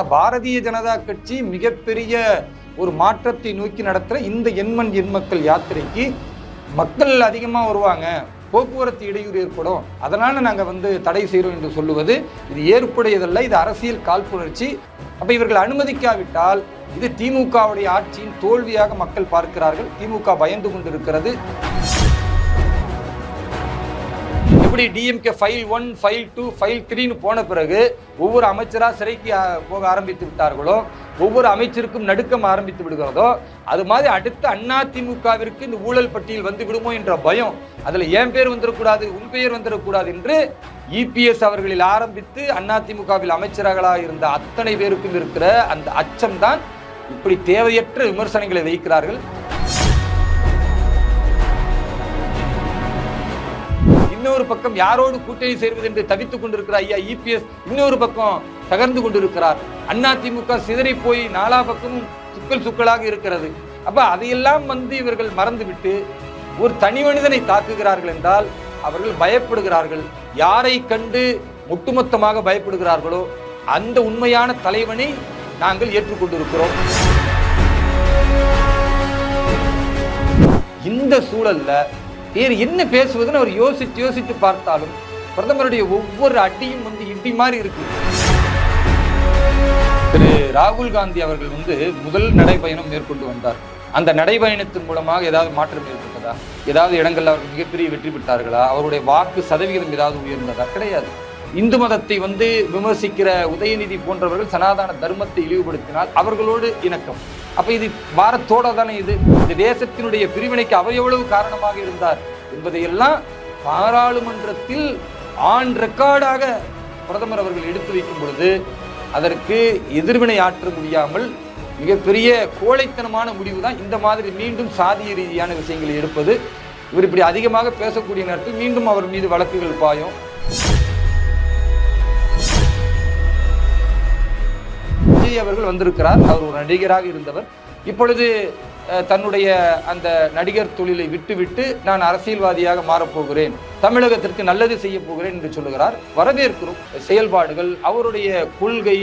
ஆனா பாரதிய ஜனதா கட்சி மிகப்பெரிய ஒரு மாற்றத்தை நோக்கி நடத்துற இந்த எண்மண் எண்மக்கள் யாத்திரைக்கு மக்கள் அதிகமா வருவாங்க. போக்குவரத்து இடையூறு ஏற்படும். அதனால நாங்க வந்து தடை செய்கிறோம் என்று சொல்லுவது இது ஏற்புடையதல்ல. இது அரசியல் காழ்ப்புணர்ச்சி. அப்ப இவர்கள் அனுமதிக்காவிட்டால் இது திமுகவுடைய ஆட்சியின் தோல்வியாக மக்கள் பார்க்கிறார்கள். திமுக பயந்து கொண்டிருக்கிறது. இப்படி DMK file one file two file த்ரீன்னு போன பிறகு ஒவ்வொரு அமைச்சராக சிறைக்கு போக ஆரம்பித்து விட்டார்களோ ஒவ்வொரு அமைச்சருக்கும் நடுக்கம் ஆரம்பித்து விடுகிறதோ அது மாதிரி அடுத்து அதிமுகவிற்கு இந்த ஊழல் பட்டியல் வந்து விடுமோ என்ற பயம் அதில் என் பேர் வந்துடக்கூடாது உன் பெயர் வந்துடக்கூடாது என்று இபிஎஸ் அவர்களில் ஆரம்பித்து அண்ணா திமுகவில் அமைச்சர்களாக இருந்த அத்தனை பேருக்கும் இருக்கிற அந்த அச்சம்தான் இப்படி தேவையற்ற விமர்சனங்களை வைக்கிறார்கள். பக்கம் யாரோடு கூட்டணி சேர்வது என்று தவித்துக் கொண்டிருக்கிற ஐயா இபிஎஸ் இன்னொரு பக்கம் தகர்ந்து கொண்டிருக்கிறார். அண்ணா திமுக சிதறி போய் நாலா பக்கமும் சுக்கல் சுக்கலாக இருக்கிறது. அப்ப அதையெல்லாம் வந்து இவர்கள் மறந்துவிட்டு ஒரு தனி மனிதனை தாக்குகிறார்கள் என்றால் அவர்கள் பயப்படுகிறார்கள். யாரை கண்டு ஒட்டுமொத்தமாக பயப்படுகிறார்களோ அந்த உண்மையான தலைவனை நாங்கள் ஏற்றுக்கொண்டிருக்கிறோம். இந்த சூழல்ல வேறு என்ன பேசுவதுன்னு அவர் யோசித்து யோசித்து பார்த்தாலும் பிரதமருடைய ஒவ்வொரு அடியும் வந்து இடி மாதிரி இருக்கு. திரு ராகுல் காந்தி அவர்கள் வந்து முதல் நடைபயணம் மேற்கொண்டு வந்தார். அந்த நடைபயணத்தின் மூலமாக ஏதாவது மாற்றம் ஏற்பட்டதா? ஏதாவது இடங்களில் அவர்கள் மிகப்பெரிய வெற்றி பெற்றார்களா? அவருடைய வாக்கு சதவிகிதம் ஏதாவது உயர்ந்ததா? கிடையாது. இந்து மதத்தை வந்து விமர்சிக்கிற உதயநிதி போன்றவர்கள் சனாதன தர்மத்தை இழிவுபடுத்தினால் அவர்களோடு இணக்கம். அப்ப இது பாரத்தோட தானே இது? இந்த தேசத்தினுடைய பிரிவினைக்கு அவர் எவ்வளவு காரணமாக இருந்தார்? என்பதையெல்லாம் பாராளுமன்றத்தில் ஆன் ரெக்கார்டாக பிரதமர் அவர்கள் எடுத்து வைக்கும் பொழுது அதற்கு எதிர்வினை ஆற்ற முடியாமல் மிகப்பெரிய கோழைத்தனமான முடிவு தான் இந்த மாதிரி மீண்டும் சாதிய ரீதியான விஷயங்களை எடுப்பது. இவர் இப்படி அதிகமாக பேசக்கூடிய நேரத்தில் மீண்டும் அவர் மீது வழக்குகள் பாயும். விஜய் அவர்கள் வந்திருக்கிறார். அவர் ஒரு நடிகராக இருந்தவர். இப்பொழுது தன்னுடைய அந்த நடிகர் தொழிலை விட்டுவிட்டு நான் அரசியல்வாதியாக மாறப்போகிறேன் தமிழகத்திற்கு நல்லது செய்ய போகிறேன் என்று சொல்லுகிறார். வரவேற்கிறோம். செயல்பாடுகள் அவருடைய கொள்கை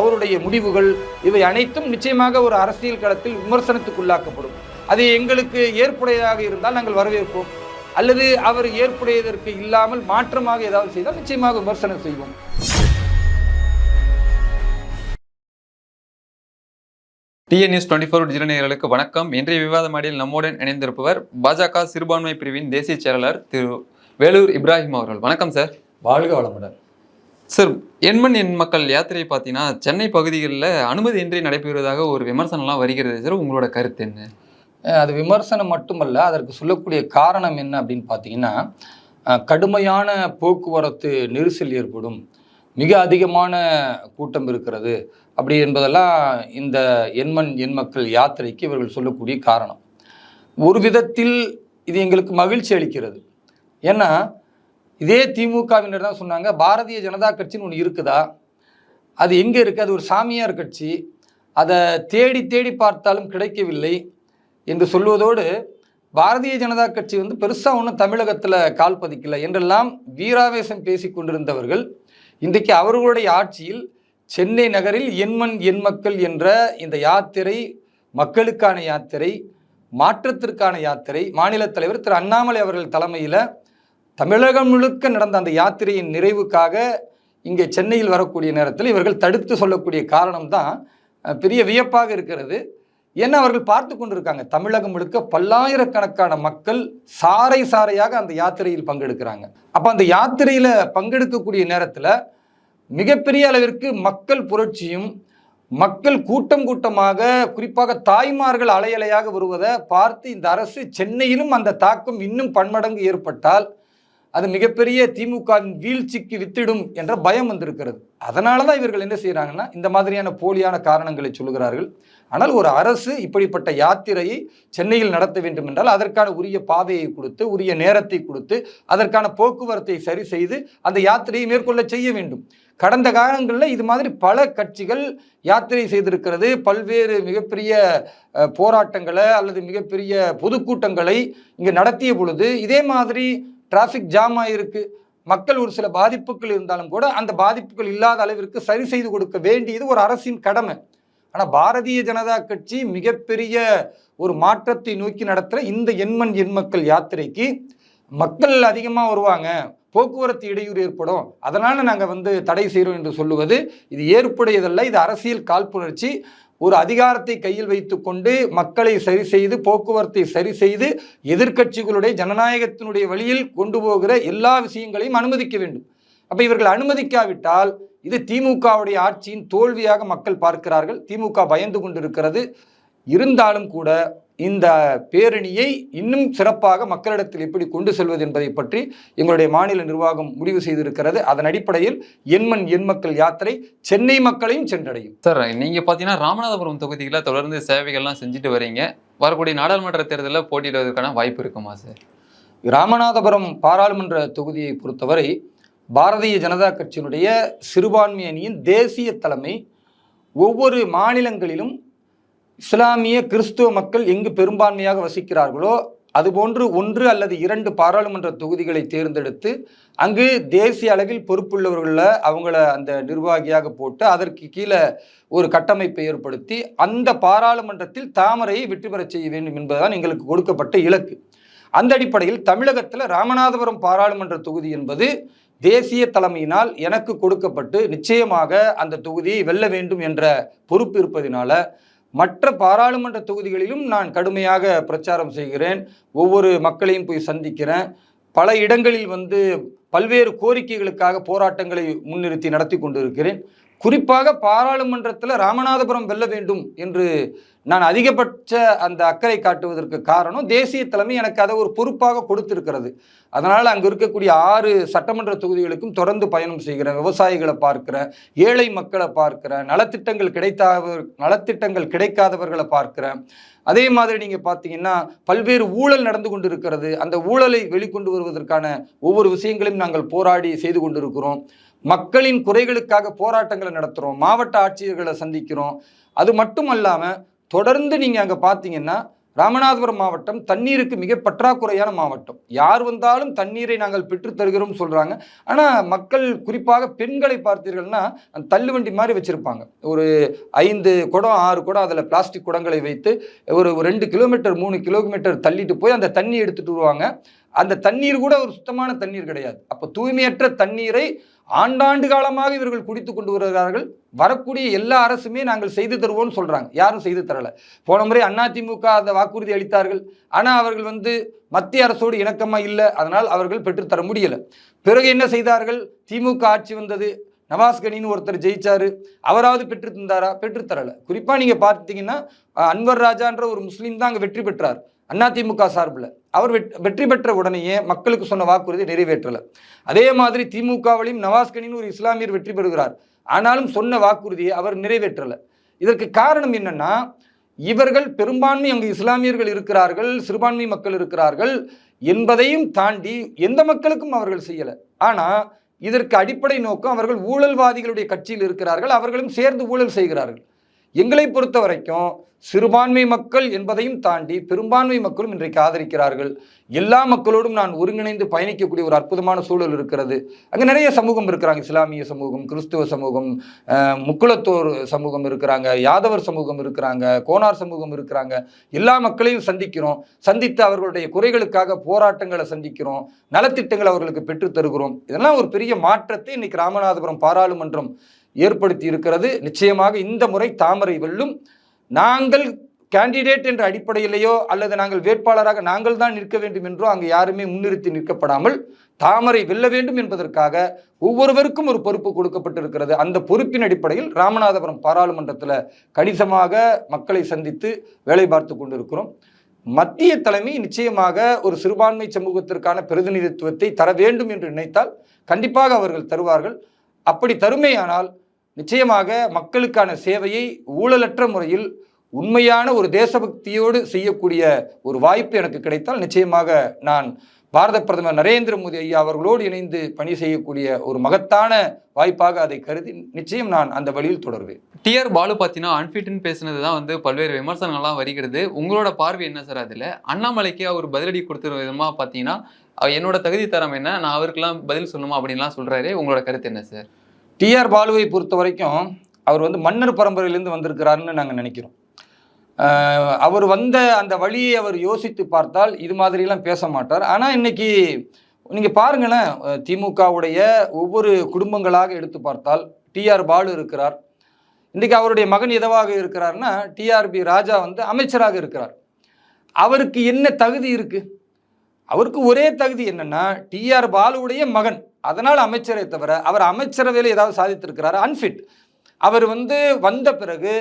அவருடைய முடிவுகள் இவை அனைத்தும் நிச்சயமாக ஒரு அரசியல் களத்தில் விமர்சனத்துக்குள்ளாக்கப்படும் அது எங்களுக்கு ஏற்புடையதாக இருந்தால் நாங்கள் வரவேற்போம். அல்லது அவர் ஏற்புடையதற்கு இல்லாமல் மாற்றமாக ஏதாவது செய்தால் நிச்சயமாக விமர்சனம் செய்வோம். டிஎன் நியூஸ் டுவெண்ட்டி ஃபோர் நேயர்களுக்கு வணக்கம். இன்றைய விவாத மாடியில் நம்முடன் இணைந்திருப்பவர் பாஜக சிறுபான்மை பிரிவின் தேசிய செயலாளர் திரு வேலூர் இப்ராஹிம் அவர்கள். வணக்கம் சார். வாழ்க வளமுடன். சார் எண்மண் எண் மக்கள் யாத்திரை பார்த்தீங்கன்னா சென்னை பகுதிகளில் அனுமதியின்றி நடைபெறுவதாக ஒரு விமர்சனம்லாம் வருகிறது. சார் உங்களோட கருத்து என்ன? அது விமர்சனம் மட்டுமல்ல அதற்கு சொல்லக்கூடிய காரணம் என்ன அப்படின்னு பார்த்தீங்கன்னா கடுமையான போக்குவரத்து நெரிசல் ஏற்படும். மிக அதிகமான கூட்டம் இருக்கிறது. அப்படி என்பதெல்லாம் இந்த எண்மண் எண் மக்கள் யாத்திரைக்கு இவர்கள் சொல்லக்கூடிய காரணம். ஒரு விதத்தில் இது எங்களுக்கு மகிழ்ச்சி அளிக்கிறது. ஏன்னா இதே திமுகவினர் தான் சொன்னாங்க பாரதிய ஜனதா கட்சின்னு ஒன்று இருக்குதா? அது எங்கே இருக்குது அது ஒரு சாமியார் கட்சி. அதை தேடி தேடி பார்த்தாலும் கிடைக்கவில்லை என்று சொல்வதோடு பாரதிய ஜனதா கட்சி வந்து பெருசாக ஒன்றும் தமிழகத்தில் கால் பதிக்கலை என்றெல்லாம் வீராவேசம் பேசி கொண்டிருந்தவர்கள் இன்றைக்கு அவர்களுடைய ஆட்சியில் சென்னை நகரில் எண்மண் எண் மக்கள் என்ற இந்த யாத்திரை மக்களுக்கான யாத்திரை மாற்றத்திற்கான யாத்திரை மாநில தலைவர் திரு அண்ணாமலை அவர்கள் தலைமையில் தமிழகம் முழுக்க நடந்த அந்த யாத்திரையின் நிறைவுக்காக இங்கே சென்னையில் வரக்கூடிய நேரத்தில் இவர்கள் தடுத்து சொல்லக்கூடிய காரணம்தான் பெரிய வியப்பாக இருக்கிறது. ஏன்னா அவர்கள் பார்த்து கொண்டிருக்காங்க. தமிழகம் முழுக்க பல்லாயிரக்கணக்கான மக்கள் சாறை சாறையாக அந்த யாத்திரையில் பங்கெடுக்கிறாங்க. அப்போ அந்த யாத்திரையில் பங்கெடுக்கக்கூடிய நேரத்தில் மிகப்பெரிய அளவிற்கு மக்கள் புரட்சியும் மக்கள் கூட்டம் கூட்டமாக குறிப்பாக தாய்மார்கள் அலையலையாக வருவதை பார்த்து இந்த அரசு சென்னையிலும் அந்த தாக்கம் இன்னும் பன்மடங்கு ஏற்பட்டால் அது மிகப்பெரிய திமுகவின் வீழ்ச்சிக்கு வித்திடும் என்ற பயம் வந்திருக்கிறது. அதனால தான் இவர்கள் என்ன செய்கிறாங்கன்னா இந்த மாதிரியான போலியான காரணங்களை சொல்லுகிறார்கள். ஆனால் ஒரு அரசு இப்படிப்பட்ட யாத்திரையை சென்னையில் நடத்த வேண்டும் என்றால் அதற்கான உரிய பாதையை கொடுத்து உரிய நேரத்தை கொடுத்து அதற்கான போக்குவரத்தை சரி செய்து அந்த யாத்திரையை மேற்கொள்ள செய்ய வேண்டும். கடந்த காலங்களில் இது மாதிரி பல கட்சிகள் யாத்திரை செய்திருக்கிறது. பல்வேறு மிகப்பெரிய போராட்டங்களை அல்லது மிகப்பெரிய பொதுக்கூட்டங்களை இங்கே நடத்திய பொழுது இதே மாதிரி டிராஃபிக் ஜாம் ஆகிருக்கு மக்கள் ஒரு சில பாதிப்புகள் இருந்தாலும் கூட அந்த பாதிப்புகள் இல்லாத அளவிற்கு சரி செய்து கொடுக்க வேண்டியது ஒரு அரசின் கடமை. ஆனால் பாரதிய ஜனதா கட்சி மிகப்பெரிய ஒரு மாற்றத்தை நோக்கி நடத்துகிற இந்த எண்மண் எண்மக்கள் யாத்திரைக்கு மக்கள் அதிகமாக வருவாங்க. போக்குவரத்து இடையூறு ஏற்படும். அதனால் நாங்கள் வந்து தடை செய்கிறோம் என்று சொல்லுவது இது ஏற்புடையதல்ல. இது அரசியல் காழ்ப்புணர்ச்சி. ஒரு அதிகாரத்தை கையில் வைத்துக்கொண்டு மக்களை சரி செய்து போக்குவரத்தை சரி செய்து எதிர்க்கட்சிகளுடைய ஜனநாயகத்தினுடைய வழியில் கொண்டு போகிற எல்லா விஷயங்களையும் அனுமதிக்க வேண்டும். அப்போ இவர்கள் அனுமதிக்காவிட்டால் இது திமுகவுடைய ஆட்சியின் தோல்வியாக மக்கள் பார்க்கிறார்கள். திமுக பயந்து கொண்டிருக்கிறது. இருந்தாலும் கூட இந்த பேரணியை இன்னும் சிறப்பாக மக்களிடத்தில் எப்படி கொண்டு செல்வது என்பதை பற்றி எங்களுடைய மாநில நிர்வாகம் முடிவு செய்திருக்கிறது. அதன் அடிப்படையில் எண்மண் எண்மக்கள் யாத்திரை சென்னை மக்களையும் சென்றடையும். சார் நீங்க பாத்தீங்கன்னா ராமநாதபுரம் தொகுதியில தொடர்ந்து சேவைகள்லாம் செஞ்சுட்டு வரீங்க. வரக்கூடிய நாடாளுமன்ற தேர்தலில் போட்டியிடுவதற்கான வாய்ப்பு இருக்குமா சார்? ராமநாதபுரம் பாராளுமன்ற தொகுதியை பொறுத்தவரை பாரதிய ஜனதா கட்சியினுடைய சிறுபான்மை அணியின் தேசிய தலைமை ஒவ்வொரு மாநிலங்களிலும் இஸ்லாமிய கிறிஸ்துவ மக்கள் எங்கு பெரும்பான்மையாக வசிக்கிறார்களோ அதுபோன்று ஒன்று அல்லது இரண்டு பாராளுமன்ற தொகுதிகளை தேர்ந்தெடுத்து அங்கு தேசிய அளவில் பொறுப்புள்ளவர்களில் அவங்கள அந்த நிர்வாகியாக போட்டு அதற்கு கீழே ஒரு கட்டமைப்பை ஏற்படுத்தி அந்த பாராளுமன்றத்தில் தாமரையை வெற்றி பெறச் செய்ய வேண்டும் என்பதுதான் எங்களுக்கு கொடுக்கப்பட்ட இலக்கு. அந்த அடிப்படையில் தமிழகத்தில் ராமநாதபுரம் பாராளுமன்ற தொகுதி என்பது தேசிய தலைமையினால் எனக்கு கொடுக்கப்பட்டு நிச்சயமாக அந்த தொகுதியை வெல்ல வேண்டும் என்ற பொறுப்பு இருப்பதினால மற்ற பாராளுமன்ற தொகுதிகளிலும் நான் கடுமையாக பிரச்சாரம் செய்கிறேன். ஒவ்வொரு மக்களையும் போய் சந்திக்கிறேன். பல இடங்களில் வந்து பல்வேறு கோரிக்கைகளுக்காக போராட்டங்களை முன்னிறுத்தி நடத்தி கொண்டிருக்கிறேன். குறிப்பாக பாராளுமன்றத்தில் ராமநாதபுரம் வெல்ல வேண்டும் என்று நான் அதிகபட்ச அந்த அக்கறை காட்டுவதற்கு காரணம் தேசிய தலைமை எனக்கு அதை ஒரு பொறுப்பாக கொடுத்திருக்கிறது. அதனால் அங்கே இருக்கக்கூடிய ஆறு சட்டமன்ற தொகுதிகளுக்கும் தொடர்ந்து பயணம் செய்கிறேன். விவசாயிகளை பார்க்கிறேன் ஏழை மக்களை பார்க்கிறேன் நலத்திட்டங்கள் கிடைத்தாத நலத்திட்டங்கள் கிடைக்காதவர்களை பார்க்கிறேன் அதே மாதிரி நீங்கள் பார்த்தீங்கன்னா பல்வேறு ஊழல் நடந்து கொண்டிருக்கிறது. அந்த ஊழலை வெளிக்கொண்டு வருவதற்கான ஒவ்வொரு விஷயங்களையும் நாங்கள் போராடி செய்து கொண்டிருக்கிறோம். மக்களின் குறைகளுக்காக போராட்டங்களை நடத்துகிறோம் மாவட்ட ஆட்சியர்களை சந்திக்கிறோம். அது மட்டும் அல்லாமல் தொடர்ந்து நீங்கள் அங்கே பார்த்தீங்கன்னா ராமநாதபுரம் மாவட்டம் தண்ணீருக்கு மிக பற்றாக்குறையான மாவட்டம். யார் வந்தாலும் தண்ணீரை நாங்கள் பெற்று தருகிறோம் சொல்கிறாங்க ஆனால் மக்கள் குறிப்பாக பெண்களை பார்த்தீர்கள்னா அந்த தள்ளுவண்டி மாதிரி வச்சுருப்பாங்க. ஒரு ஐந்து குடம் ஆறு குடம் அதில் பிளாஸ்டிக் குடங்களை வைத்து ஒரு ரெண்டு கிலோமீட்டர் மூணு கிலோமீட்டர் தள்ளிட்டு போய் அந்த தண்ணி எடுத்துகிட்டு வருவாங்க. அந்த தண்ணீர் கூட ஒரு சுத்தமான தண்ணீர் கிடையாது. அப்போ தூய்மையற்ற தண்ணீரை ஆண்டாண்டு காலமாக இவர்கள் குடித்து கொண்டு வருகிறார்கள். வரக்கூடிய எல்லா அரசுமே நாங்கள் செய்து தருவோம்னு சொல்கிறாங்க யாரும் செய்து தரலை. போன முறை அதிமுக அந்த வாக்குறுதி அளித்தார்கள். ஆனால் அவர்கள் வந்து மத்திய அரசோடு இணக்கமாக இல்லை. அதனால் அவர்கள் பெற்றுத்தர முடியலை. பிறகு என்ன செய்தார்கள்? திமுக ஆட்சி வந்தது. நவாஸ் கனின்னு ஒருத்தர் ஜெயிச்சாரு. அவராவது பெற்று தந்தாரா? பெற்றுத்தரலை குறிப்பாக நீங்கள் பார்த்தீங்கன்னா அன்வர் ராஜான்ற ஒரு முஸ்லீம் தான் அங்கே வெற்றி பெற்றார். அதிமுக சார்பில். அவர் வெற்றி பெற்ற உடனேயே மக்களுக்கு சொன்ன வாக்குறுதி நிறைவேற்றலை. அதே மாதிரி திமுகவிலையும் நவாஸ்கனின் ஒரு இஸ்லாமியர் வெற்றி பெறுகிறார். ஆனாலும் சொன்ன வாக்குறுதியை அவர் நிறைவேற்றலை. இதற்கு காரணம் என்னன்னா இவர்கள் பெரும்பான்மை அங்கு இஸ்லாமியர்கள் இருக்கிறார்கள் சிறுபான்மை மக்கள் இருக்கிறார்கள் என்பதையும் தாண்டி எந்த மக்களுக்கும் அவர்கள் செய்யலை. ஆனால் இதற்கு அடிப்படை நோக்கம் அவர்கள் ஊழல்வாதிகளுடைய கட்சியில் இருக்கிறார்கள் அவர்களும் சேர்ந்து ஊழல் செய்கிறார்கள். எங்களை பொறுத்த வரைக்கும் சிறுபான்மை மக்கள் என்பதையும் தாண்டி பெரும்பான்மை மக்களும் இன்றைக்கு ஆதரிக்கிறார்கள். எல்லா மக்களோடும் நான் ஒருங்கிணைந்து பயணிக்கக்கூடிய ஒரு அற்புதமான சூழல் இருக்கிறது. அங்கே நிறைய சமூகம் இருக்கிறாங்க. இஸ்லாமிய சமூகம் கிறிஸ்துவ சமூகம் முக்குளத்தோர் சமூகம் இருக்கிறாங்க யாதவர் சமூகம் இருக்கிறாங்க கோனார் சமூகம் இருக்கிறாங்க. எல்லா மக்களையும் சந்திக்கிறோம். சந்தித்து அவர்களுடைய குறைகளுக்காக போராட்டங்களை சந்திக்கிறோம். நலத்திட்டங்களை அவர்களுக்கு பெற்றுத் தருகிறோம். இதெல்லாம் ஒரு பெரிய மாற்றத்தை இன்னைக்கு ராமநாதபுரம் பாராளுமன்றம் ஏற்படுத்தி இருக்கிறது. நிச்சயமாக இந்த முறை தாமரை வெல்லும். நாங்கள் கேண்டிடேட் என்ற அடிப்படையிலேயோ அல்லது நாங்கள் வேட்பாளராக நாங்கள் தான் நிற்க வேண்டும் என்றோ அங்கு யாருமே முன்னிறுத்தி நிற்கப்படாமல் தாமரை வெல்ல வேண்டும் என்பதற்காக ஒவ்வொருவருக்கும் ஒரு பொறுப்பு கொடுக்கப்பட்டிருக்கிறது. அந்த பொறுப்பின் அடிப்படையில் ராமநாதபுரம் பாராளுமன்றத்தில் கணிசமாக மக்களை சந்தித்து வேலை பார்த்து கொண்டிருக்கிறோம். மத்திய தலைமை நிச்சயமாக ஒரு சிறுபான்மை சமூகத்திற்கான பிரதிநிதித்துவத்தை தர வேண்டும் என்று நினைத்தால் கண்டிப்பாக அவர்கள் தருவார்கள். அப்படி தருமையானால் நிச்சயமாக மக்களுக்கான சேவையை ஊழலற்ற முறையில் உண்மையான ஒரு தேசபக்தியோடு செய்யக்கூடிய ஒரு வாய்ப்பு எனக்கு கிடைத்தால் நிச்சயமாக நான் பாரத பிரதமர் நரேந்திர மோடி ஐயா அவர்களோடு இணைந்து பணி செய்யக்கூடிய ஒரு மகத்தான வாய்ப்பாக அதை கருதி நிச்சயம் நான் அந்த வழியில் தொடர்வேன். டிஆர் பாலு பார்த்தீங்கன்னா அன்ஃபிட்னு பேசினது தான் வந்து பல்வேறு விமர்சனங்கள்லாம் வருகிறது. உங்களோட பார்வை என்ன சார் அதில்? அண்ணாமலைக்கு அவர் பதிலடி கொடுத்துரு விதமாக பார்த்தீங்கன்னா என்னோட தகுதி தரம் என்ன நான் அவருக்கெல்லாம் பதில் சொல்லணுமா அப்படின்லாம் சொல்கிறாரு உங்களோட கருத்து என்ன சார்? டிஆர் பாலுவை பொறுத்த வரைக்கும் அவர் வந்து மன்னர் பரம்பரையிலேருந்து வந்திருக்கிறாருன்னு நாங்கள் நினைக்கிறோம். அவர் வந்த அந்த வழியை அவர் யோசித்து பார்த்தால் இது மாதிரிலாம் பேச மாட்டார். ஆனால் இன்னைக்கு நீங்கள் பாருங்களேன் திமுகவுடைய ஒவ்வொரு குடும்பங்களாக எடுத்து பார்த்தால் டிஆர் பாலு இருக்கிறார். இன்றைக்கி அவருடைய மகன் எதவாக இருக்கிறார்னா டிஆர்பி ராஜா வந்து அமைச்சராக இருக்கிறார். அவருக்கு என்ன தகுதி இருக்குது அவருக்கு ஒரே தகுதி என்னன்னா டிஆர் பாலுவுடைய மகன். அதனால் அமைச்சரை தவிர அவர் அமைச்சரவையில் ஏதாவது சாதித்திருக்கிறார்? அன்ஃபிட் அவர் வந்து வந்த பிறகு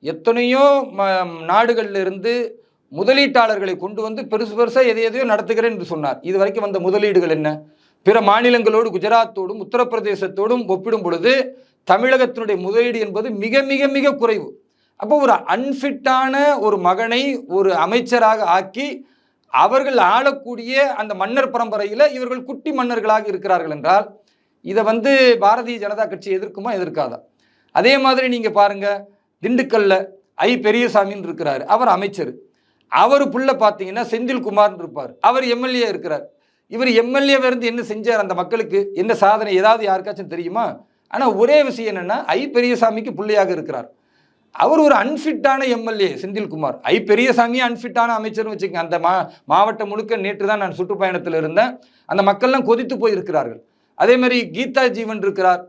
எத்தனையோ ம- நாடுகள்ல இருந்து முதலீட்டாளர்களை கொண்டு வந்து பெருசு பெருசாக எதை எதையோ நடத்துகிறேன் என்று சொன்னார். இது வரைக்கும் வந்த முதலீடுகள் என்ன? பிற மாநிலங்களோடு குஜராத்தோடும் உத்தரப்பிரதேசத்தோடும் ஒப்பிடும் பொழுது தமிழகத்தினுடைய முதலீடு என்பது மிக மிக மிக குறைவு. அப்போ ஒரு அன்ஃபிட்டான ஒரு மகனை ஒரு அமைச்சராக ஆக்கி அவர்கள் ஆளக்கூடிய அந்த மன்னர் பரம்பரையில் இவர்கள் குட்டி மன்னர்களாக இருக்கிறார்கள் என்றால் இதை வந்து பாரதிய ஜனதா கட்சி எதிர்க்குமா எதிர்க்காதா? அதே மாதிரி நீங்கள் பாருங்க திண்டுக்கல்ல ஐ பெரியசாமின்னு இருக்கிறாரு அவர் அமைச்சர். அவர் புள்ள பார்த்தீங்கன்னா செந்தில்குமார்னு இருப்பார் அவர் எம்எல்ஏ இருக்கிறார். இவர் எம்எல்ஏ இருந்து என்ன செஞ்சார் அந்த மக்களுக்கு? என்ன சாதனை ஏதாவது யாருக்காச்சும் தெரியுமா? ஆனால் ஒரே விஷயம் என்னென்னா ஐ பெரியசாமிக்கு பிள்ளையாக இருக்கிறார். அவர் ஒரு அன்ஃபிட்டான எம்எல்ஏ செந்தில்குமார் ஐ பெரியசாமியே அன்ஃபிட்டான அமைச்சர்னு வச்சுக்கோங்க. அந்த மா மாவட்டம் முழுக்க நேற்று தான் நான் சுற்றுப்பயணத்தில் இருந்தேன். அந்த மக்கள்லாம் கொதித்து போயிருக்கிறார்கள். அதே மாதிரி கீதா ஜீவன் இருக்கிறார்.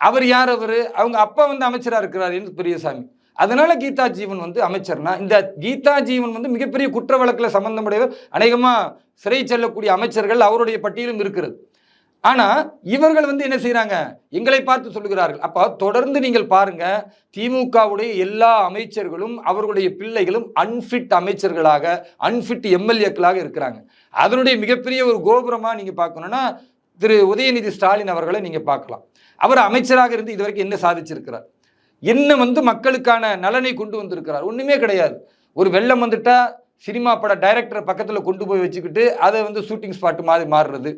அவர் யார் அவர்? அவங்க அப்பா வந்து அமைச்சராக இருக்கிறார் என்று பெரியசாமி. அதனால கீதா ஜீவன் வந்து அமைச்சர்னா இந்த கீதா ஜீவன் வந்து மிகப்பெரிய குற்ற வழக்கில் சம்பந்தமுடையவர். அநேகமாக சிறை செல்லக்கூடிய அமைச்சர்கள் அவருடைய பட்டியலும் இருக்கிறது. ஆனால் இவர்கள் வந்து என்ன செய்கிறாங்க எங்களை பார்த்து சொல்லுகிறார்கள். அப்போ தொடர்ந்து நீங்கள் பாருங்க திமுகவுடைய எல்லா அமைச்சர்களும் அவர்களுடைய பிள்ளைகளும் அன்ஃபிட் அமைச்சர்களாக அன்ஃபிட் எம்எல்ஏக்களாக இருக்கிறாங்க. அதனுடைய மிகப்பெரிய ஒரு கோபுரமாக நீங்கள் பார்க்கணுன்னா திரு உதயநிதி ஸ்டாலின் அவர்களை நீங்கள் பார்க்கலாம். அவர் அமைச்சராக இருந்து இதுவரைக்கும் என்ன சாதிச்சிருக்கிறார்? என்ன வந்து மக்களுக்கான நலனை கொண்டு வந்திருக்கிறார்? ஒன்றுமே கிடையாது. ஒரு வெள்ளம் வந்துட்டா சினிமா பட டைரக்டரை பக்கத்தில் கொண்டு போய் வச்சுக்கிட்டு அதை வந்து ஷூட்டிங் ஸ்பாட் மாதிரி மாறுறது.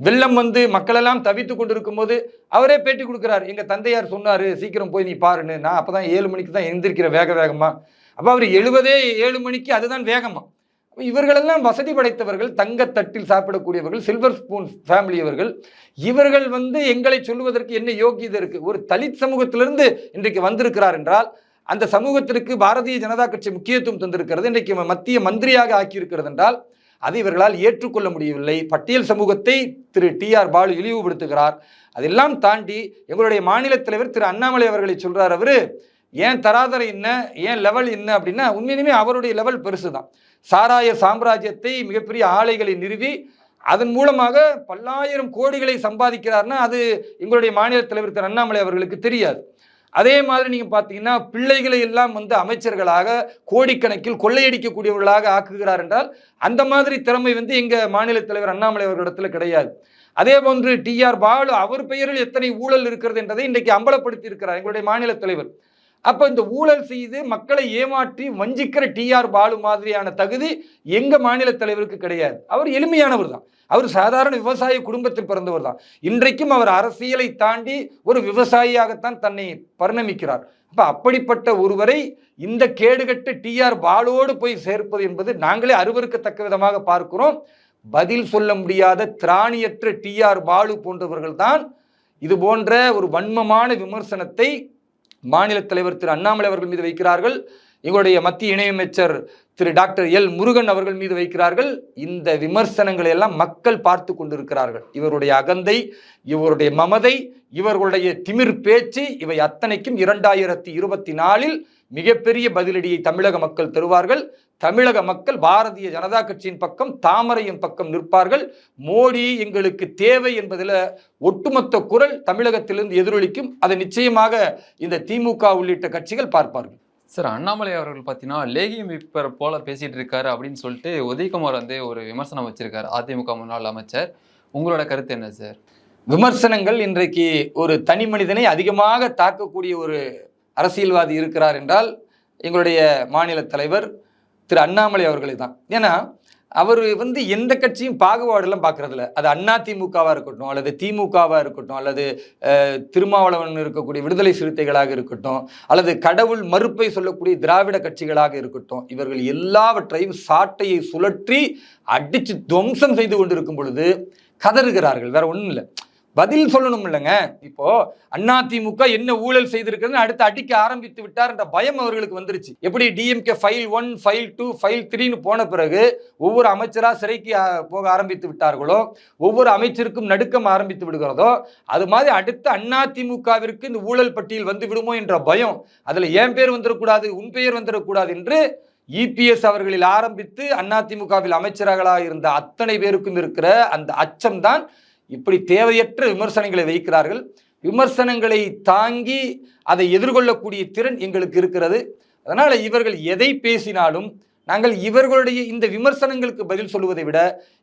வெள்ளம் வந்து மக்களெல்லாம் தவித்து கொண்டு இருக்கும்போது அவரே பேட்டி கொடுக்குறாரு. எங்கள் தந்தையார் சொன்னார் சீக்கிரம் போய் நீ பாருன்னு. நான் அப்போ தான் ஏழு மணிக்கு தான் எழுந்திருக்கிறேன் வேக வேகமாக அப்போ அவர் எழுபதே ஏழு மணிக்கு அதுதான் வேகமாக இவர்களெல்லாம் வசதி படைத்தவர்கள் தங்கத்தட்டில் சாப்பிடக்கூடியவர்கள் சில்வர் ஸ்பூன் ஃபேமிலியவர்கள் இவர்கள் வந்து எங்களை சொல்லுவதற்கு என்ன யோகியதை இருக்குது ஒரு தலித் சமூகத்திலிருந்து இன்றைக்கு வந்திருக்கிறார் என்றால் அந்த சமூகத்திற்கு பாரதிய ஜனதா கட்சி முக்கியத்துவம் தந்திருக்கிறது இன்றைக்கு மத்திய மந்திரியாக ஆக்கியிருக்கிறது என்றால் அதை இவர்களால் ஏற்றுக்கொள்ள முடியவில்லை. பட்டியல் சமூகத்தை திரு டி ஆர் பாலு இழிவுபடுத்துகிறார். அதெல்லாம் தாண்டி எங்களுடைய மாநில தலைவர் திரு அண்ணாமலை அவர்களை சொல்றார் அவரு ஏன் தராதரம் என்ன ஏன் லெவல் என்ன அப்படின்னா உண்மையிலுமே அவருடைய லெவல் பெருசு தான் சாராய சாம்ராஜ்யத்தை மிகப்பெரிய ஆலைகளை நிறுவி அதன் மூலமாக பல்லாயிரம் கோடிகளை சம்பாதிக்கிறார்னா அது எங்களுடைய மாநில தலைவர் திரு அண்ணாமலை அவர்களுக்கு தெரியாது. அதே மாதிரி நீங்கள் பார்த்தீங்கன்னா பிள்ளைகளை எல்லாம் வந்து அமைச்சர்களாக கோடிக்கணக்கில் கொள்ளையடிக்கக்கூடியவர்களாக ஆக்குகிறார் என்றால் அந்த மாதிரி திறமை வந்து எங்கள் மாநில தலைவர் அண்ணாமலை அவர்களிடத்தில் கிடையாது. அதே போன்று டிஆர் பாலு அவர் பெயரில் எத்தனை ஊழல் இருக்கிறது என்றதை இன்றைக்கு அம்பலப்படுத்தி இருக்கிறார் எங்களுடைய மாநில தலைவர். அப்போ இந்த ஊழல் செய்து மக்களை ஏமாற்றி வஞ்சிக்கிற டிஆர் பாலு மாதிரியான தகுதி எங்க மாநில தலைவருக்கு கிடையாது. அவர் எளிமையானவர் தான். அவர் சாதாரண விவசாய குடும்பத்தில் பிறந்தவர் தான். இன்றைக்கும் அவர் அரசியலை தாண்டி ஒரு விவசாயியாகத்தான் தன்னை பரிணமிக்கிறார். அப்ப அப்படிப்பட்ட ஒருவரை இந்த கேடுகட்ட டிஆர் பாலுவோடு போய் சேர்ப்பது என்பது நாங்களே அருவருக்கத்தக்க விதமாக பார்க்கிறோம். பதில் சொல்ல முடியாத திராணியற்ற டிஆர் பாலு போன்றவர்கள் தான். இது போன்ற ஒரு வன்மமான விமர்சனத்தை மாநில தலைவர் திரு அண்ணாமலை அவர்கள் மீது வைக்கிறார்கள். எங்களுடைய மத்திய இணையமைச்சர் திரு டாக்டர் எல் முருகன் அவர்கள் மீது வைக்கிறார்கள். இந்த விமர்சனங்களை எல்லாம் மக்கள் பார்த்து கொண்டிருக்கிறார்கள். இவருடைய அகந்தை இவருடைய மமதை இவர்களுடைய திமிர் பேச்சு இவை அத்தனைக்கும் இரண்டாயிரத்தி இருபத்தி நாலில் மிகப்பெரிய பதிலடியை தமிழக மக்கள் தருவார்கள். தமிழக மக்கள் பாரதிய ஜனதா கட்சியின் பக்கம் தாமரையின் பக்கம் நிற்பார்கள். மோடி எங்களுக்கு தேவை என்பதில் ஒட்டுமொத்த குரல் தமிழகத்திலிருந்து எதிரொலிக்கும். அதை நிச்சயமாக இந்த திமுக உள்ளிட்ட கட்சிகள் பார்ப்பார்கள். சார் அண்ணாமலை அவர்கள் பார்த்தீங்கன்னா லேகியம் விப்பர் போல பேசிட்டு இருக்காரு அப்படின்னு சொல்லிட்டு உதயகுமார் வந்து ஒரு விமர்சனம் வச்சிருக்காரு அதிமுக முன்னாள் அமைச்சர். உங்களோட கருத்து என்ன சார்? விமர்சனங்கள் இன்றைக்கு ஒரு தனி மனிதனை அதிகமாக தாக்கக்கூடிய ஒரு அரசியல்வாதி இருக்கிறார் என்றால் எங்களுடைய மாநில தலைவர் திரு அண்ணாமலை அவர்களை தான். ஏன்னா அவர் வந்து எந்த கட்சியும் பாகுபாடெல்லாம் பார்க்கறதில்ல அது அண்ணா திமுகவாக இருக்கட்டும் அல்லது திமுகவாக இருக்கட்டும் அல்லது திருமாவளவன் இருக்கக்கூடிய விடுதலை சிறுத்தைகளாக இருக்கட்டும் அல்லது கடவுள் மறுப்பை சொல்லக்கூடிய திராவிட கட்சிகளாக இருக்கட்டும் இவர்கள் எல்லாவற்றையும் சாட்டையை சுழற்றி அடித்து துவம்சம் செய்து கொண்டிருக்கும் பொழுது கதறுகிறார்கள். வேற ஒன்றும் இல்லை. பதில் சொல்லணும் இல்லைங்க. இப்போ அதிமுக என்ன ஊழல் செய்திருக்கிறது அடுத்து அடிக்க ஆரம்பித்து விட்டார் என்ற பயம் அவர்களுக்கு வந்துருச்சு. எப்படி DMK file one file two file த்ரீன்னு போன பிறகு ஒவ்வொரு அமைச்சரா சிறைக்கு போக ஆரம்பித்து விட்டார்களோ ஒவ்வொரு அமைச்சருக்கும் நடுக்கம் ஆரம்பித்து விடுகிறதோ அது மாதிரி அடுத்து அதிமுகவிற்கு இந்த ஊழல் பட்டியல் வந்து விடுமோ என்ற பயம் அதுல என் பேர் வந்துடக்கூடாது உன் பெயர் வந்துடக்கூடாது என்று இபிஎஸ் அவர்களில் ஆரம்பித்து அதிமுகவில் அமைச்சர்களாக இருந்த அத்தனை பேருக்கும் இருக்கிற அந்த அச்சம்தான் இப்படி தேவையற்ற விமர்சனங்களை வைக்கிறார்கள். விமர்சனங்களை தாங்கி அதை எதிர்கொள்ளக்கூடிய திறன் எங்களுக்கு இருக்கிறது. அதனால் இவர்கள் எதை பேசினாலும் நாங்கள் இவர்களுடைய இந்த விமர்சனங்களுக்கு பதில் சொல்லுவதை விட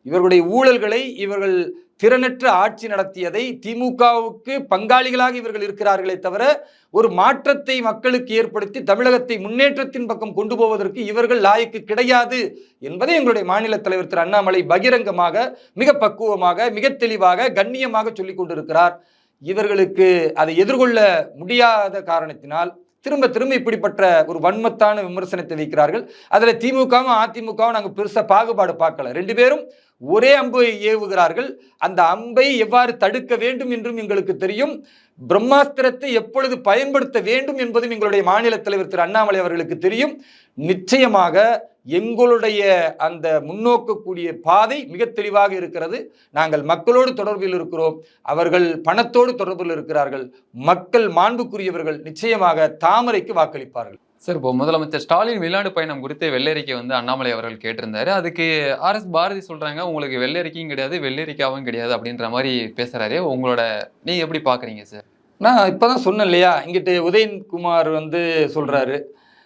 இவர்களுடைய ஊழல்களை இவர்கள் திறனற்ற ஆட்சி நடத்தியதை திமுகவுக்கு பங்காளிகளாக இவர்கள் இருக்கிறார்களே தவிர ஒரு மாற்றத்தை மக்களுக்கு ஏற்படுத்தி தமிழகத்தை முன்னேற்றத்தின் பக்கம் கொண்டு போவதற்கு இவர்கள் லாய்க்கு கிடையாது என்பதை எங்களுடைய மாநில தலைவர் திரு அண்ணாமலை பகிரங்கமாக மிக பக்குவமாக மிக தெளிவாக கண்ணியமாக சொல்லிக் கொண்டிருக்கிறார். இவர்களுக்கு அதை எதிர்கொள்ள முடியாத காரணத்தினால் திரும்ப திரும்ப இப்படிப்பட்ட ஒரு வன்மத்தான விமர்சனத்தை வைக்கிறார்கள். அதில் திமுகவும் அதிமுகவும் நாங்கள் பெருசாக பாகுபாடு பார்க்கல. ரெண்டு பேரும் ஒரே அம்பை ஏவுகிறார்கள். அந்த அம்பை எவ்வாறு தடுக்க வேண்டும் என்றும் எங்களுக்கு தெரியும். பிரம்மாஸ்திரத்தை எப்பொழுது பயன்படுத்த வேண்டும் என்பதும் எங்களுடைய மாநில தலைவர் திரு அண்ணாமலை அவர்களுக்கு தெரியும். நிச்சயமாக எங்களுடைய அந்த முன்னோக்கக்கூடிய பாதை மிக தெளிவாக இருக்கிறது. நாங்கள் மக்களோடு தொடர்பில் இருக்கிறோம். அவர்கள் பணத்தோடு தொடர்பில் இருக்கிறார்கள். மக்கள் மாண்புக்குரியவர்கள். நிச்சயமாக தாமரைக்கு வாக்களிப்பார்கள். சார் இப்போ முதலமைச்சர் ஸ்டாலின் வெளிநாடு பயணம் குறித்து வெள்ளரிக்கை வந்து அண்ணாமலை அவர்கள் கேட்டிருந்தாரு. அதுக்கு ஆர் எஸ் பாரதி சொல்றாங்க உங்களுக்கு வெள்ளரிக்கையும் கிடையாது வெள்ளரிக்காவும் கிடையாது அப்படின்ற மாதிரி பேசுறாரு. உங்களோட நீங்க எப்படி பாக்குறீங்க சார்? நான் இப்போதான் சொன்னேன் இல்லையா? இங்கிட்டு உதயன்குமார் வந்து சொல்றாரு.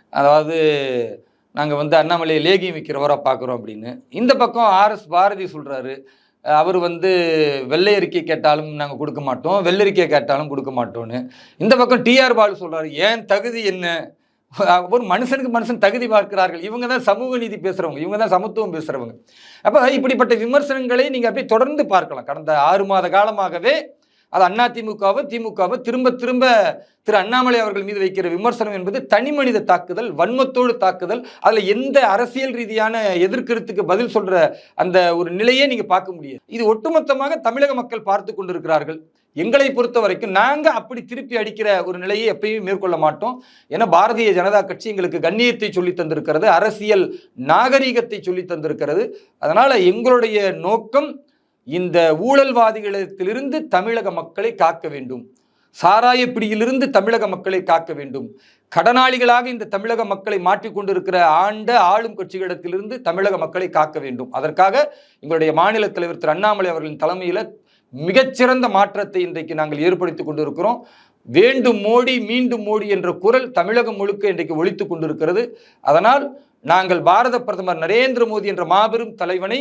அதாவது நாங்கள் வந்து அண்ணாமலையை லேகியம் விற்கிறவராக பார்க்குறோம் அப்படின்னு. இந்த பக்கம் ஆர்எஸ் பாரதி சொல்கிறாரு அவர் வந்து வெள்ளை அறிக்கை கேட்டாலும் நாங்கள் கொடுக்க மாட்டோம் வெள்ளரிக்கை கேட்டாலும் கொடுக்க மாட்டோம்னு. இந்த பக்கம் டிஆர் பாலு சொல்கிறாரு ஏன் தகுதி என்ன? ஒரு மனுஷனுக்கு மனுஷன் தகுதி பார்க்கிறார்கள். இவங்க தான் சமூக நீதி பேசுகிறவங்க இவங்க தான் சமத்துவம் பேசுறவங்க. அப்போ இப்படிப்பட்ட விமர்சனங்களை நீங்கள் அப்படியே தொடர்ந்து பார்க்கலாம். கடந்த ஆறு மாத காலமாகவே அது அண்ணா திமுகவை திமுகவை திரும்ப திரும்ப திரு அண்ணாமலை அவர்கள் மீது வைக்கிற விமர்சனம் என்பது தனி மனித தாக்குதல் வன்மத்தோடு தாக்குதல் அதில் எந்த அரசியல் ரீதியான எதிர்க்கருத்துக்கு பதில் சொல்கிற அந்த ஒரு நிலையே நீங்கள் பார்க்க முடியாது. இது ஒட்டுமொத்தமாக தமிழக மக்கள் பார்த்து கொண்டிருக்கிறார்கள். எங்களை பொறுத்த வரைக்கும் நாங்க அப்படி திருப்பி அடிக்கிற ஒரு நிலையை எப்பயும் மேற்கொள்ள மாட்டோம். ஏன்னா பாரதிய ஜனதா கட்சி எங்களுக்கு கண்ணியத்தை சொல்லி தந்திருக்கிறது அரசியல் நாகரீகத்தை சொல்லி தந்திருக்கிறது. அதனால எங்களுடைய நோக்கம் இந்த ஊழல்வாதிகளிடத்திலிருந்து தமிழக மக்களை காக்க வேண்டும். சாராய பிடியிலிருந்து தமிழக மக்களை காக்க வேண்டும். கடனாளிகளாக இந்த தமிழக மக்களை மாற்றிக்கொண்டிருக்கிற ஆண்ட ஆளும் கட்சிகளிடத்திலிருந்து தமிழக மக்களை காக்க வேண்டும். அதற்காக எங்களுடைய மாநில தலைவர் திரு அண்ணாமலை அவர்களின் தலைமையில் மிகச்சிறந்த மாற்றத்தை இன்றைக்கு நாங்கள் ஏற்படுத்தி கொண்டிருக்கிறோம். வேண்டும் மோடி மீண்டும் மோடி என்ற குரல் தமிழகம் முழுக்க இன்றைக்கு ஒலித்துக் கொண்டிருக்கிறது. அதனால் நாங்கள் பாரத பிரதமர் நரேந்திர மோடி என்ற மாபெரும் தலைவனை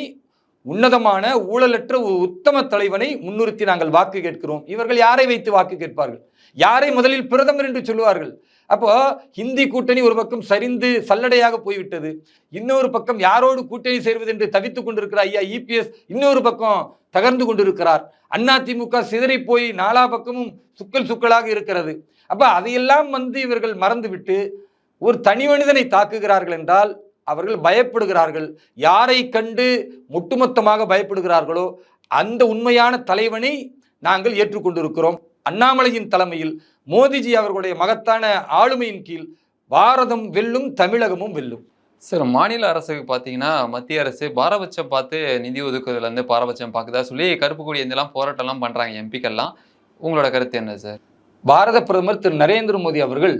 உன்னதமான ஊழலற்ற ஒரு உத்தம தலைவனை முன்னிறுத்தி நாங்கள் வாக்கு கேட்கிறோம். இவர்கள் யாரை வைத்து வாக்கு கேட்பார்கள்? யாரை முதலில் பிரதமர் என்று சொல்லுவார்கள்? அப்போ ஹிந்தி கூட்டணி ஒரு பக்கம் சரிந்து சல்லடையாக போய்விட்டது. இன்னொரு பக்கம் யாரோடு கூட்டணி சேர்வது என்று தவித்துக் கொண்டிருக்கிற ஐயா இபிஎஸ் இன்னொரு பக்கம் தகர்ந்து கொண்டிருக்கிறார். அதிமுக சிதறி போய் நாலா பக்கமும் சுக்கல் சுக்கலாக இருக்கிறது. அப்ப அதையெல்லாம் வந்து இவர்கள் மறந்துவிட்டு ஒரு தனி மனிதனை தாக்குகிறார்கள் என்றால் அவர்கள் பயப்படுகிறார்கள். யாரை கண்டு ஒட்டுமொத்தமாக பயப்படுகிறார்களோ அந்த உண்மையான தலைவனை நாங்கள் ஏற்றுக்கொண்டிருக்கிறோம். அண்ணாமலையின் தலைமையில் மோடிஜி அவர்களுடைய மகத்தான ஆளுமையின் கீழ் பாரதம் வெல்லும் தமிழகமும் வெல்லும். சார் மாநில அரசுக்கு பார்த்தீங்கன்னா மத்திய அரசு பாரபட்சம் பார்த்து நிதி ஒதுக்குறதுல இருந்து பாரபட்சம் பார்க்குதா சொல்லி கருப்பு கொடி இதெல்லாம் போராட்டம்லாம் பண்றாங்க எம்பிக்கெல்லாம் உங்களோட கருத்து என்ன சார்? பாரத பிரதமர் திரு நரேந்திர மோடி அவர்கள்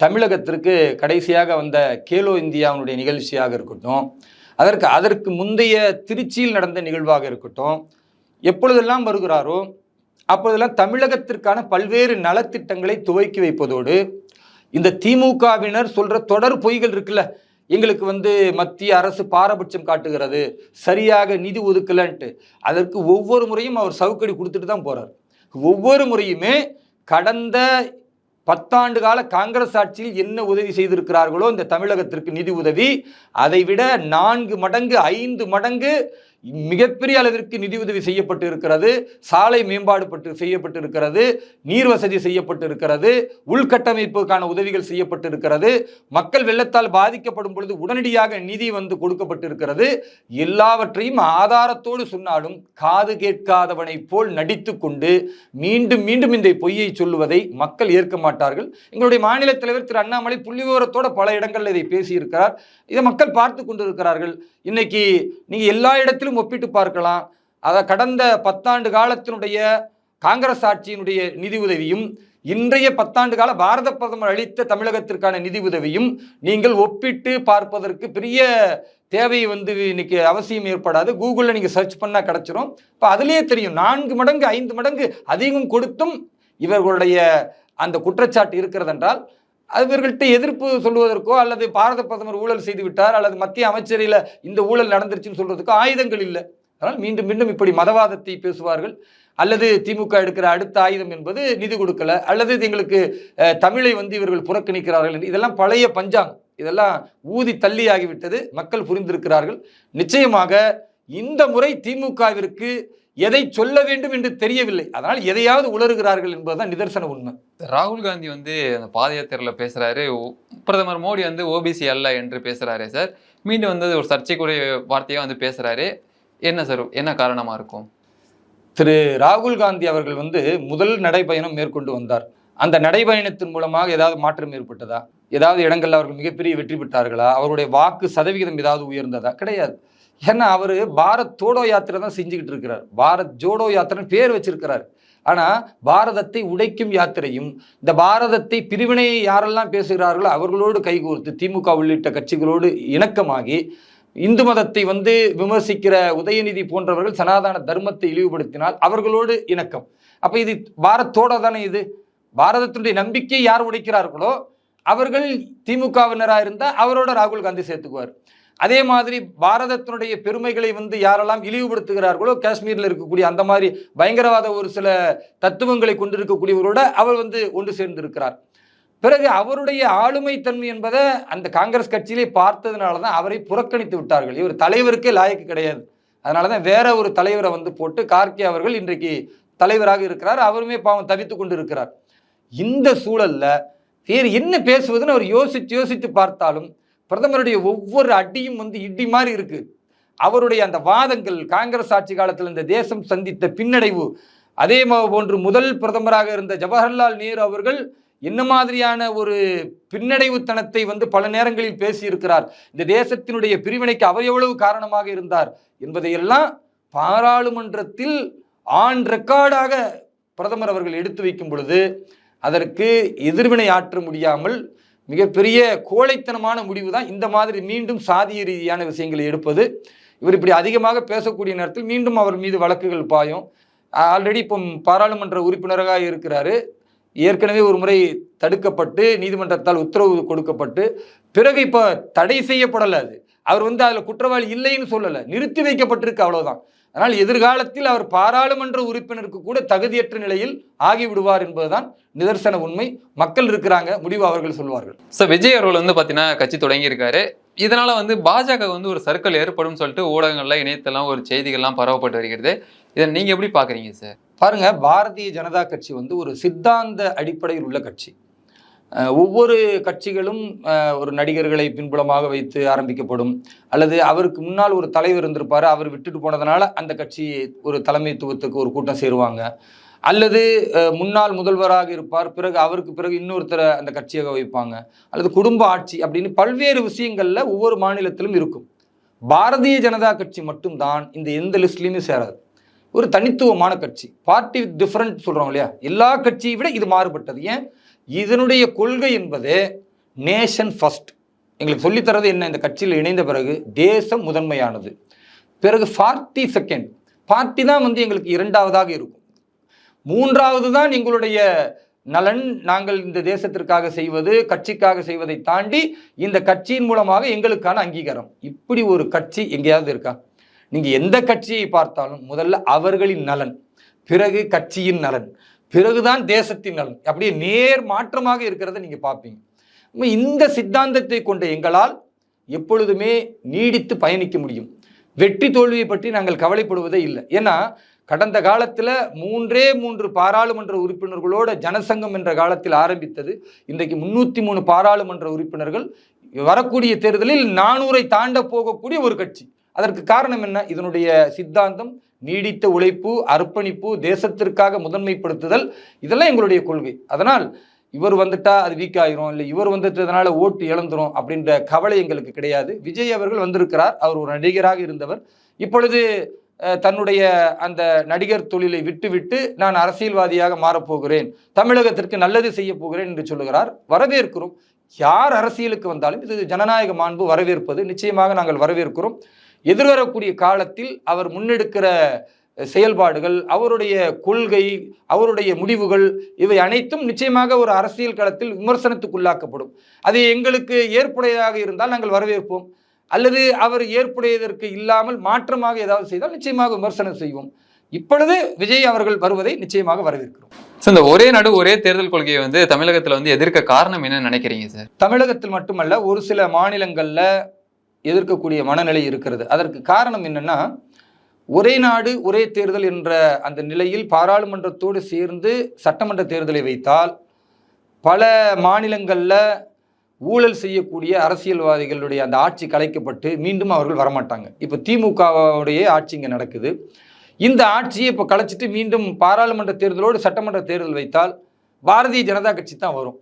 தமிழகத்திற்கு கடைசியாக வந்த கேலோ இந்தியாவுடைய நிகழ்ச்சியாக இருக்கட்டும் அதற்கு அதற்கு முந்தைய திருச்சியில் நடந்த நிகழ்வாக இருக்கட்டும் எப்பொழுதெல்லாம் வருகிறாரோ அப்பொழுதெல்லாம் தமிழகத்திற்கான பல்வேறு நலத்திட்டங்களை துவக்கி வைப்பதோடு இந்த திமுகவினர் சொல்ற தொடர் பொய்கள் இருக்குல்ல எங்களுக்கு வந்து மத்திய அரசு பாரபட்சம் காட்டுகிறது சரியாக நிதி ஒதுக்கலன்ட்டு அதற்கு ஒவ்வொரு முறையும் அவர் சவுக்கடி கொடுத்துட்டு தான் போறார். ஒவ்வொரு முறையுமே கடந்த பத்தாண்டு கால காங்கிரஸ் ஆட்சியில் என்ன உதவி செய்திருக்கிறார்களோ இந்த தமிழகத்திற்கு நிதி உதவி அதை விட நான்கு மடங்கு ஐந்து மடங்கு மிகப்பெரிய அளவிற்கு நிதி உதவி செய்யப்பட்டு இருக்கிறது சாலை மேம்பாடு பட்டு செய்யப்பட்டு இருக்கிறது நீர் வசதி செய்யப்பட்டு இருக்கிறது உள்கட்டமைப்புக்கான உதவிகள் செய்யப்பட்டு இருக்கிறது மக்கள் வெள்ளத்தால் பாதிக்கப்படும் பொழுது உடனடியாக நிதி வந்து கொடுக்கப்பட்டு இருக்கிறது எல்லாவற்றையும் ஆதாரத்தோடு சொன்னாலும் காது கேட்காதவனை போல் நடித்து கொண்டு மீண்டும் மீண்டும் இந்த பொய்யை சொல்லுவதை மக்கள் ஏற்க மாட்டார்கள். எங்களுடைய மாநில தலைவர் திரு அண்ணாமலை புள்ளிவிவரத்தோட பல இடங்களில் இதை பேசியிருக்கிறார். இதை மக்கள் பார்த்து கொண்டிருக்கிறார்கள். இன்னைக்கு நீங்க எல்லா இடத்திலும் ஒப்பிட்டு பார்க்கலாம். அதை கடந்த பத்தாண்டு காலத்தினுடைய காங்கிரஸ் ஆட்சியினுடைய நிதி உதவியும் இன்றைய பத்தாண்டு கால பாரத பிரதமர் அளித்த தமிழகத்திற்கான நிதி உதவியும் நீங்கள் ஒப்பிட்டு பார்ப்பதற்கு பெரிய தேவை வந்து இன்னைக்கு அவசியம் ஏற்படாது. கூகுளில் நீங்கள் சர்ச் பண்ணால் கிடச்சிரும். இப்போ அதுலேயே தெரியும். நான்கு மடங்கு ஐந்து மடங்கு அதிகம் கொடுத்தும் இவர்களுடைய அந்த குற்றச்சாட்டு இருக்கிறதென்றால் அவர்கள்ட்ட எதிர்ப்பு சொல்வதற்கோ அல்லது பாரத பிரதமர் ஊழல் செய்து விட்டார் அல்லது மத்திய அமைச்சரையில் இந்த ஊழல் நடந்துருச்சுன்னு சொல்றதுக்கோ ஆயுதங்கள் இல்லை. அதனால் மீண்டும் மீண்டும் இப்படி மதவாதத்தை பேசுவார்கள். அல்லது திமுக எடுக்கிற அடுத்த ஆயுதம் என்பது நிதி கொடுக்கல. அல்லது எங்களுக்கு தமிழை வந்து இவர்கள் புறக்கணிக்கிறார்கள் என்று. இதெல்லாம் பழைய பஞ்சாங்கம். இதெல்லாம் ஊதி தள்ளி ஆகிவிட்டது மக்கள் புரிந்திருக்கிறார்கள். நிச்சயமாக இந்த முறை திமுகவிற்கு எதை சொல்ல வேண்டும் என்று தெரியவில்லை. அதனால் எதையாவது உளறுகிறார்கள் என்பதுதான் நிதர்சன உண்மை. ராகுல் காந்தி வந்து அந்த பாத யாத்திரையில் பேசுறாரு. ஓ- பிரதமர் மோடி வந்து ஓபிசி அல்ல என்று பேசுறாரு சார். மீண்டும் வந்து ஒரு சர்ச்சைக்குரிய வார்த்தையா வந்து பேசுறாரு. என்ன சார் என்ன காரணமா இருக்கும்? திரு ராகுல் காந்தி அவர்கள் வந்து முதல் நடைபயணம் மேற்கொண்டு வந்தார். அந்த நடைபயணத்தின் மூலமாக ஏதாவது மாற்றம் ஏற்பட்டதா? ஏதாவது இடங்கள்ல அவர்கள் மிகப்பெரிய வெற்றி பெற்றார்களா? அவருடைய வாக்கு சதவிகிதம் ஏதாவது உயர்ந்ததா? கிடையாது. ஏன்னா அவர் பாரத் தோடோ யாத்திரை தான் செஞ்சுக்கிட்டு இருக்கிறார். பாரத் ஜோடோ யாத்திரைன்னு பேர் வச்சிருக்கிறார். ஆனால் பாரதத்தை உடைக்கும் யாத்திரையும் இந்த பாரதத்தை பிரிவினை யாரெல்லாம் பேசுகிறார்களோ அவர்களோடு கைகோர்த்து திமுக உள்ளிட்ட கட்சிகளோடு இணக்கமாகி இந்து மதத்தை வந்து விமர்சிக்கிற உதயநிதி போன்றவர்கள் சனாதன தர்மத்தை இழிவுபடுத்தினால் அவர்களோடு இணக்கம். அப்போ இது பாரத்தோட தானே இது? பாரதத்தினுடைய நம்பிக்கை யார் உடைக்கிறார்களோ அவர்கள் திமுகவினராக இருந்தால் அவரோட ராகுல் காந்தி சேர்த்துக்குவார். அதே மாதிரி பாரதத்தினுடைய பெருமைகளை வந்து யாரெல்லாம் இழிவுபடுத்துகிறார்களோ காஷ்மீரில் இருக்கக்கூடிய அந்த மாதிரி பயங்கரவாத ஒரு சில தத்துவங்களை கொண்டிருக்கக்கூடியவரோட அவர் வந்து ஒன்று சேர்ந்திருக்கிறார். பிறகு அவருடைய ஆளுமை தன்மை என்பதை அந்த காங்கிரஸ் கட்சியிலே பார்த்ததுனால தான் அவரை புறக்கணித்து விட்டார்கள். இவர் தலைவருக்கே லாயக்கு கிடையாது. அதனால தான் வேற ஒரு தலைவரை வந்து போட்டு கார்கே அவர்கள் இன்றைக்கு தலைவராக இருக்கிறார். அவருமே பாவம் தவித்து கொண்டு இருக்கிறார் இந்த சூழல்ல வேறு என்ன பேசுவதுன்னு அவர் யோசித்து யோசித்து பார்த்தாலும் பிரதமருடைய ஒவ்வொரு அடியும் வந்து இடி மாதிரி இருக்கு. அவருடைய அந்த வாதங்கள் காங்கிரஸ் ஆட்சி காலத்தில் இந்த தேசம் சந்தித்த பின்னடைவு அதே போன்று முதல் பிரதமராக இருந்த ஜவஹர்லால் நேரு அவர்கள் என்ன மாதிரியான ஒரு பின்னடைவுத்தனத்தை வந்து பல நேரங்களில் பேசியிருக்கிறார். இந்த தேசத்தினுடைய பிரிவினைக்கு அவர் எவ்வளவு காரணமாக இருந்தார் என்பதையெல்லாம் பாராளுமன்றத்தில் ஆன் ரெக்கார்டாக பிரதமர் அவர்கள் எடுத்து வைக்கும் பொழுது அதற்கு எதிர்வினை ஆற்ற முடியாமல் மிகப்பெரிய கோழைத்தனமான முடிவு தான் இந்த மாதிரி மீண்டும் சாதிய ரீதியான விஷயங்களை எடுப்பது. இவர் இப்படி அதிகமாக பேசக்கூடிய நேரத்தில் மீண்டும் அவர் மீது வழக்குகள் பாயும். ஆல்ரெடி இப்போ பாராளுமன்ற உறுப்பினராக இருக்கிறாரு. ஏற்கனவே ஒரு முறை தடுக்கப்பட்டு நீதிமன்றத்தால் உத்தரவு கொடுக்கப்பட்டு பிறகு இப்போ தடை செய்யப்படலை அது. அவர் வந்து அதில் குற்றவாளி இல்லைன்னு சொல்லலை. நிறுத்தி வைக்கப்பட்டிருக்கு அவ்வளோதான் அதனால் எதிர்காலத்தில் அவர் பாராளுமன்ற உறுப்பினருக்கு கூட தகுதியற்ற நிலையில் ஆகிவிடுவார் என்பதுதான் நிதர்சன உண்மை. மக்கள் இருக்கிறாங்க முடிவு அவர்கள் சொல்வார்கள். சார் விஜய் அவர்கள் வந்து பார்த்தீங்கன்னா கட்சி தொடங்கியிருக்காரு இதனால வந்து பாஜக வந்து ஒரு சர்க்கிள் ஏற்படும் சொல்லிட்டு ஊடகங்கள்ல இணையத்தெல்லாம் ஒரு செய்திகள்லாம் பரவப்பட்டு வருகிறது. இதை நீங்க எப்படி பாக்குறீங்க சார் பாருங்க பாரதிய ஜனதா கட்சி வந்து ஒரு சித்தாந்த அடிப்படையில் உள்ள கட்சி. ஒவ்வொரு கட்சிகளும் ஒரு நடிகர்களை பின்புலமாக வைத்து ஆரம்பிக்கப்படும். அல்லது அவருக்கு முன்னால் ஒரு தலைவர் இருந்திருப்பார் அவர் விட்டுட்டு போனதுனால அந்த கட்சி ஒரு தலைமைத்துவத்துக்கு ஒரு கூட்டம் சேருவாங்க. அல்லது முன்னாள் முதல்வராக இருப்பார் பிறகு அவருக்கு பிறகு இன்னொருத்தரை அந்த கட்சியாக வைப்பாங்க. அல்லது குடும்ப ஆட்சி அப்படின்னு பல்வேறு விஷயங்களில் ஒவ்வொரு மாநிலத்திலும் இருக்கும். பாரதிய ஜனதா கட்சி மட்டும்தான் இந்த எந்த லிஸ்ட்லேயுமே சேராது. ஒரு தனித்துவமான கட்சி. பார்ட்டி வித் டிஃப்ரெண்ட் சொல்கிறாங்க இல்லையா? எல்லா கட்சியை விட இது மாறுபட்டது. ஏன்? இதனுடைய கொள்கை என்பது நேஷன் ஃபஸ்ட் எங்களுக்கு சொல்லித்தரது என்ன? இந்த கட்சியில் இணைந்த பிறகு தேசம் முதன்மையானது. பிறகு பார்ட்டி செகண்ட் பார்ட்டி தான் வந்து எங்களுக்கு இரண்டாவதாக இருக்கும். மூன்றாவது தான் எங்களுடைய நலன். நாங்கள் இந்த தேசத்திற்காக செய்வது கட்சிக்காக செய்வதை தாண்டி இந்த கட்சியின் மூலமாக எங்களுக்கான அங்கீகாரம். இப்படி ஒரு கட்சி எங்கேயாவது இருக்கா? நீங்கள் எந்த கட்சியை பார்த்தாலும் முதல்ல அவர்களின் நலன் பிறகு கட்சியின் நலன். பிறகுதான் தேசத்தின் நலன். அப்படியே நேர் மாற்றமாக இருக்கிறத நீங்க பார்ப்பீங்க. இந்த சித்தாந்தத்தை கொண்ட எங்களால் எப்பொழுதுமே நீடித்து பயணிக்க முடியும். வெற்றி தோல்வியை பற்றி நாங்கள் கவலைப்படுவதே இல்லை. ஏன்னா கடந்த காலத்தில் மூன்றே மூன்று பாராளுமன்ற உறுப்பினர்களோட ஜனசங்கம் என்ற காலத்தில் ஆரம்பித்தது. இன்றைக்கு முன்னூற்றி மூணு பாராளுமன்ற உறுப்பினர்கள். வரக்கூடிய தேர்தலில் நானூறை தாண்ட போகக்கூடிய ஒரு கட்சி. அதற்கு காரணம் என்ன? இதனுடைய சித்தாந்தம் நீடித்த உழைப்பு அர்ப்பணிப்பு தேசத்திற்காக முதன்மைப்படுத்துதல் இதெல்லாம் எங்களுடைய கொள்கை. அதனால் இவர் வந்துட்டா அது வீக் ஆயிரும் இல்லை இவர் வந்துட்டதுனால ஓட்டு இழந்துரும் அப்படின்ற கவலை எங்களுக்கு கிடையாது. விஜய் அவர்கள் வந்திருக்கிறார் அவர் ஒரு நடிகராக இருந்தவர். இப்பொழுது தன்னுடைய அந்த நடிகர் தொழிலை விட்டுவிட்டு நான் அரசியல்வாதியாக மாறப்போகிறேன் தமிழகத்திற்கு நல்லது செய்ய போகிறேன் என்று சொல்லுகிறார். வரவேற்கிறோம். யார் அரசியலுக்கு வந்தாலும் இது ஜனநாயக மாண்பு வரவேற்பது. நிச்சயமாக நாங்கள் வரவேற்கிறோம். எதிர்வரக்கூடிய காலத்தில் அவர் முன்னெடுக்கிற செயல்பாடுகள் அவருடைய கொள்கை அவருடைய முடிவுகள் இவை அனைத்தும் நிச்சயமாக ஒரு அரசியல் களத்தில் விமர்சனத்துக்குள்ளாக்கப்படும். அது எங்களுக்கு ஏற்புடையதாக இருந்தால் நாங்கள் வரவேற்போம். அல்லது அவர் ஏற்புடையதற்கு இல்லாமல் மாற்றமாக ஏதாவது செய்தால் நிச்சயமாக விமர்சனம் செய்வோம். இப்பொழுது விஜய் அவர்கள் வருவதை நிச்சயமாக வரவேற்கிறோம். சார் இந்த ஒரே நாடு ஒரே தேர்தல் கொள்கையை வந்து தமிழகத்துல வந்து எதிர்க்க காரணம் என்ன நினைக்கிறீங்க சார்? தமிழகத்தில் மட்டுமல்ல ஒரு சில மாநிலங்களில் எதிர்க்கக்கூடிய மனநிலை இருக்கிறது. அதற்கு காரணம் என்னென்னா ஒரே நாடு ஒரே தேர்தல் என்ற அந்த நிலையில் பாராளுமன்றத்தோடு சேர்ந்து சட்டமன்ற தேர்தலை வைத்தால் பல மாநிலங்களில் ஊழல் செய்யக்கூடிய அரசியல்வாதிகளுடைய அந்த ஆட்சி கலைக்கப்பட்டு மீண்டும் அவர்கள் வரமாட்டாங்க. இப்போ திமுகவுடைய ஆட்சி இங்கே நடக்குது. இந்த ஆட்சியை இப்போ கலைச்சிட்டு மீண்டும் பாராளுமன்ற தேர்தலோடு சட்டமன்ற தேர்தல் வைத்தால் பாரதிய ஜனதா கட்சி தான் வரும்.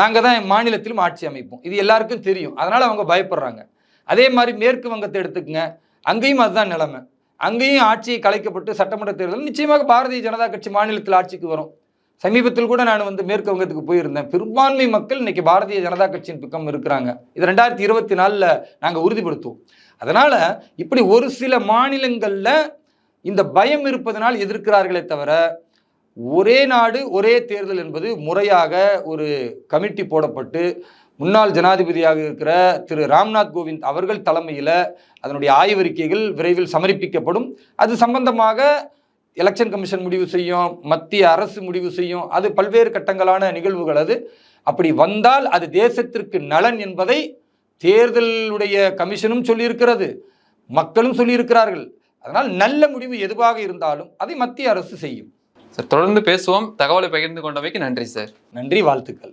நாங்கள் தான் மாநிலத்திலும் ஆட்சி அமைப்போம். இது எல்லாருக்கும் தெரியும். அதனால் அவங்க பயப்படுறாங்க. அதே மாதிரி மேற்கு வங்கத்தை எடுத்துக்கங்க. அங்கேயும் அதுதான் நிலைமை. அங்கேயும் ஆட்சி கலைக்கப்பட்டு சட்டமன்ற தேர்தல் நிச்சயமாக பாரதிய ஜனதா கட்சி மாநிலத்தில் ஆட்சிக்கு வரும். சமீபத்தில் கூட நான் வந்து மேற்கு வங்கத்துக்கு போயிருந்தேன். பெரும்பான்மை மக்கள் இன்னைக்கு பாரதிய ஜனதா கட்சியின் பக்கம் இருக்கிறாங்க. இது ரெண்டாயிரத்தி இருபத்தி நாலில் நாங்கள் உறுதிப்படுத்துவோம். அதனால் இப்படி ஒரு சில மாநிலங்களில் இந்த பயம் இருப்பதனால் எதிர்க்கிறார்களே தவிர ஒரே நாடு ஒரே தேர்தல் என்பது முறையாக ஒரு கமிட்டி போடப்பட்டு முன்னாள் ஜனாதிபதியாக இருக்கிற திரு ராம்நாத் கோவிந்த் அவர்கள் தலைமையில் அதனுடைய ஆய்வறிக்கைகள் விரைவில் சமர்ப்பிக்கப்படும். அது சம்பந்தமாக எலெக்ஷன் கமிஷன் முடிவு செய்யும் மத்திய அரசு முடிவு செய்யும் அது பல்வேறு கட்டங்களான நிகழ்வுகள் அது. அப்படி வந்தால் அது தேசத்திற்கு நலன் என்பதை தேர்தலுடைய கமிஷனும் சொல்லியிருக்கிறது மக்களும் சொல்லியிருக்கிறார்கள். அதனால் நல்ல முடிவு எதுவாக இருந்தாலும் அதை மத்திய அரசு செய்யும். சார் தொடர்ந்து பேசுவோம். தகவலை பகிர்ந்து கொண்டமைக்கு நன்றி சார். நன்றி வாழ்த்துக்கள்.